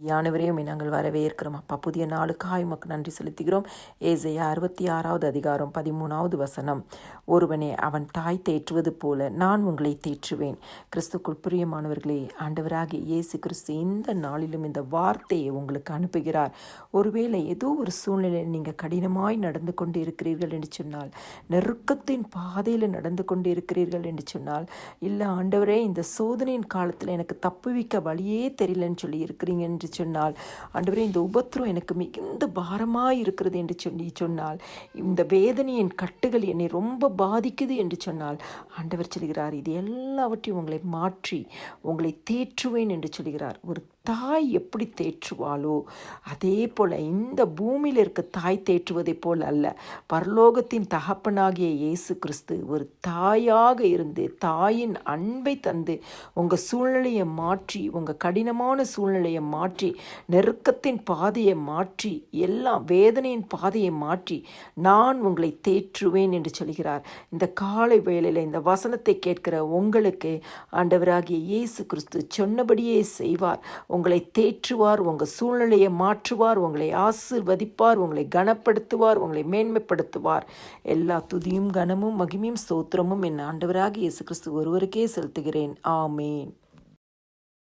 யானவரையும் நாங்கள் வரவேற்கிறோம் அப்பா புதிய நாளுக்காய் உமக்கு நன்றி செலுத்துகிறோம். ஏசையா அறுபத்தி ஆறாவது அதிகாரம் பதிமூணாவது வசனம். ஒருவனே அவன் தாய் தேற்றுவது போல நான் உங்களை தேற்றுவேன். கிறிஸ்துக்குள் பிரியமானவர்களே ஆண்டவராகிய இயேசு கிறிஸ்து இந்த நாளிலும் இந்த வார்த்தையை உங்களுக்கு அனுப்புகிறார். ஒருவேளை ஏதோ ஒரு சூழ்நிலையில் நீங்கள் கடினமாய் நடந்து கொண்டு இருக்கிறீர்கள் என்று சொன்னால் நெருக்கத்தின் பாதையில் நடந்து கொண்டு இருக்கிறீர்கள் என்று சொன்னால் இல்லை ஆண்டவரே இந்த சோதனையின் காலத்தில் எனக்கு தப்புவிக்க வழியே தெரியலன்னு சொல்லி இருக்கிறீங்க என்று சொன்னால் ஆண்டவரே இந்த உபத்திரம் எனக்கு மிகுந்த பாரமாக இருக்கிறது என்று சொல்லி சொன்னால் இந்த வேதனையின் கட்டுகள் என்னை ரொம்ப பாதிக்குது என்று சொன்னால் ஆண்டவர் சொல்கிறார் இது எல்லாவற்றையும் உங்களை மாற்றி உங்களை தேற்றுவேன் என்று சொல்கிறார். ஒரு தாய் எப்படி தேற்றுவாளோ அதே போல் இந்த பூமியில் இருக்க தாய் தேற்றுவதைப் போல் அல்ல. பரலோகத்தின் தகப்பனாகிய இயேசு கிறிஸ்து ஒரு தாயாக இருந்து தாயின் அன்பை தந்து உங்கள் சூழ்நிலையை மாற்றி உங்கள் கடினமான சூழ்நிலையை மாற்றி நெருக்கத்தின் பாதையை மாற்றி எல்லாம் வேதனையின் பாதையை மாற்றி நான் உங்களை தேற்றுவேன் என்று சொல்கிறார். இந்த காலை வேளையில் இந்த வசனத்தை கேட்கிற உங்களுக்கு ஆண்டவராகிய இயேசு கிறிஸ்து சொன்னபடியே செய்வார். உங்களை தேற்றுவார் உங்கள் சூழ்நிலையை மாற்றுவார் உங்களை ஆசிர்வதிப்பார் உங்களை கனப்படுத்துவார் உங்களை மேன்மைப்படுத்துவார். எல்லா துதியும் கனமும் மகிமையும் ஸ்தோத்திரமும் என் ஆண்டவராக இயேசு கிறிஸ்து ஒருவருக்கே செலுத்துகிறேன். ஆமேன்.